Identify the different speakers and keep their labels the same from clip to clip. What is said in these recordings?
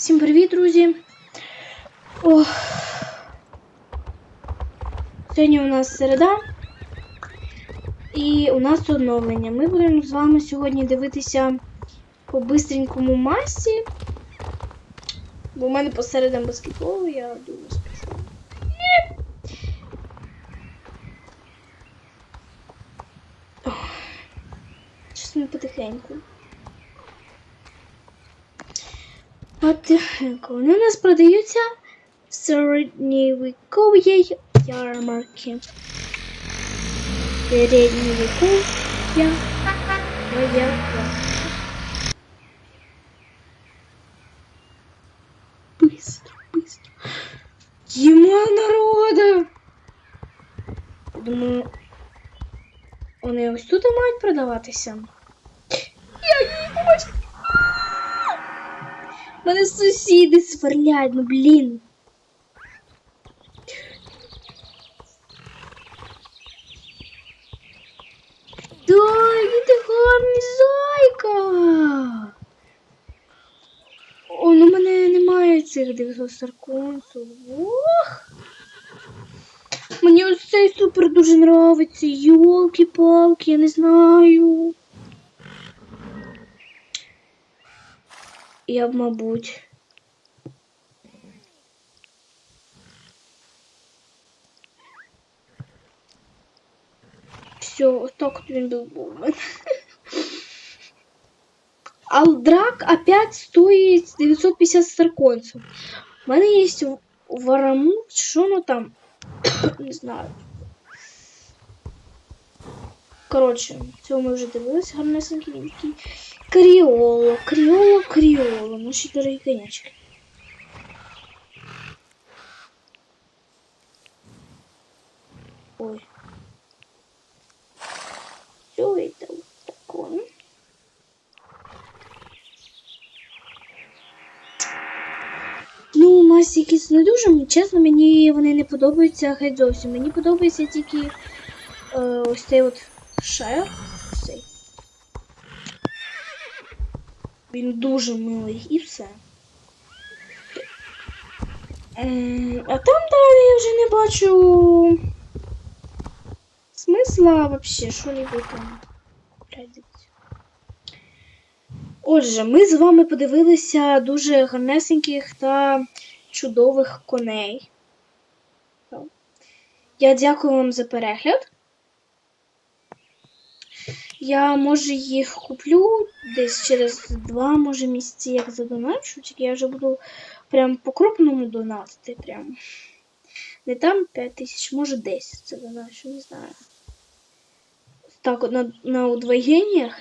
Speaker 1: Всім привіт, друзі! Ох. Сьогодні у нас середа. І у нас оновлення. Ми будемо з вами сьогодні дивитися по бистренькому масі. Бо у мене по середам баскетболу, я дуже спішу. Ми потихеньку. Потихеньку. Вони у нас продаються в середньовіковій ярмарці. Середньовіков'я ярмарка. Быстро, быстро. Єма народа! Думаю, вони ось тут мають продаватися. Мене сусіди сверлять, ну блін. Да, ти гарний зайка. О, ну в мене немає цих 900 сарконців. Ох. Мені ось цей супер дуже нравиться. Йолки-палки, я не знаю. Я б, мабуть. Все, отак от він був був. у мене. Алдрак опять стоїть 950 старконців. У мене є варамут, що ну там? Не знаю. Коротше, цього ми вже дивилися, гарнесенький такий. Кріоло, кріоло, кріоло. Наші дорогі конячки. Ой. Это вот такое. Ну, масики не дуже, чесно, мені вони не подобаються геть зовсім. Мені подобається тільки е, ось цей от шер. Ось. Він дуже милий і все. Ем, А там далі я вже не бачу смисла вообще що-небудь там. Отже, ми з вами подивилися дуже гарнесеньких та чудових коней. Я дякую вам за перегляд. Я може їх куплю десь через два, може, місяці, як задоначу, тільки я вже буду прям по-крупному донатити. Прям. Не там 5 тисяч, може 10 це задоначу, не знаю. Так, на, на удвоєннях.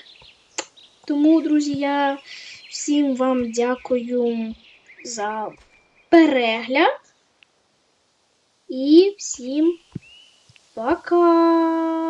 Speaker 1: Тому, друзі, я всім вам дякую за перегляд. І всім пока!